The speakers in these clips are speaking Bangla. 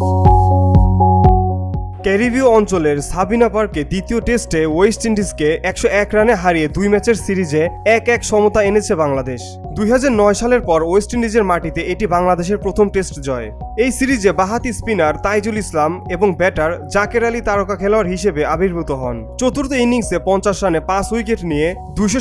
Thank you. ক্যারিবীয় অঞ্চলের সাবিনা পার্কে দ্বিতীয় টেস্টে ওয়েস্ট ইন্ডিজকে একশো এক রানে হারিয়ে দুই ম্যাচের সিরিজে এক এক সমতা এনেছে বাংলাদেশ। দুই সালের পর ওয়েস্ট ইন্ডিজের মাটিতে এটি বাংলাদেশের প্রথম টেস্ট জয়। এই সিরিজে বাহাতি স্পিনার তাইজুল ইসলাম এবং ব্যাটার জাকের আলী তারকা খেলোয়াড় হিসেবে আবির্ভূত হন। চতুর্থ ইনিংসে পঞ্চাশ রানে পাঁচ উইকেট নিয়ে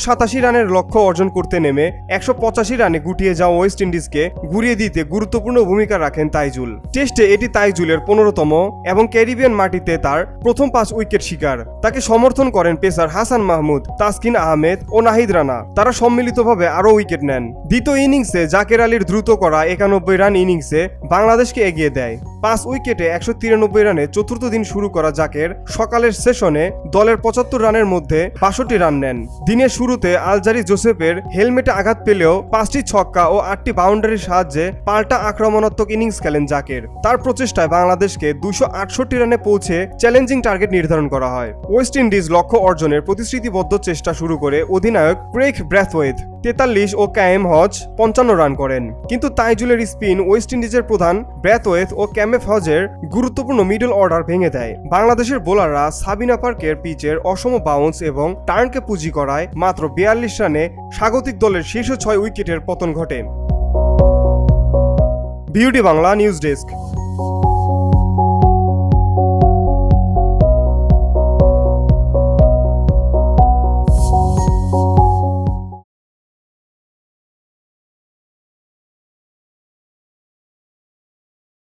সাতাশি রানের লক্ষ্য অর্জন করতে নেমে একশো পঁচাশি রানে গুটিয়ে যাওয়া ওয়েস্ট ইন্ডিজকে ঘুরিয়ে দিতে গুরুত্বপূর্ণ ভূমিকা রাখেন তাইজুল। টেস্টে এটি তাইজুলের পনেরোতম এবং ক্যারিবিয়ান মাটিতে তার প্রথম পাঁচ উইকেট শিকার। তাকে সমর্থন করেন পেসার হাসান মাহমুদ, তাসকিন আহমেদ ও নাহিদ রানা। তারা সম্মিলিতভাবে আরও উইকেট নেন। দ্বিতীয় ইনিংসে জাকের আলীর দ্রুত করা একানব্বই রান ইনিংসে বাংলাদেশকে এগিয়ে দেয়। পাঁচ উইকেটে একশো তিরানব্বই রানে চতুর্থ দিন শুরু করা জাকের সকালের সেশনে দলের পঁচাত্তর রানের মধ্যে বাষট্টি রান নেন। দিনের শুরুতে আলজারি জোসেফের হেলমেটে আঘাত পেলেও পাঁচটি ছক্কা ও আটটি বাউন্ডারির সাহায্যে পাল্টা আক্রমণাত্মক ইনিংস খেলেন জাকের। তার প্রচেষ্টায় বাংলাদেশকে দুশো আটষট্টি রানে পৌঁছে চ্যালেঞ্জিং টার্গেট নির্ধারণ করা হয়। ওয়েস্ট ইন্ডিজ লক্ষ্য অর্জনের প্রতিশ্রুতিবদ্ধ চেষ্টা শুরু করে অধিনায়ক ক্রেক ব্র্যাথওয়েথ। তেতাল্লিশ ও ক্যাম হজ পঞ্চান্ন রান করেন। কিন্তু তাইজুলের স্পিন ওয়েস্ট ইন্ডিজের প্রধান ব্র্যাথওয়েথ ও ক্যামেফ হজের গুরুত্বপূর্ণ মিডল অর্ডার ভেঙে দেয়। বাংলাদেশের বোলাররা সাবিনা পার্কের পিচের অসম বাউন্স এবং টার্নকে পুঁজি করায় মাত্র বিয়াল্লিশ রানে স্বাগতিক দলের শীর্ষ ছয় উইকেটের পতন ঘটে। Beauty Bangla news desk.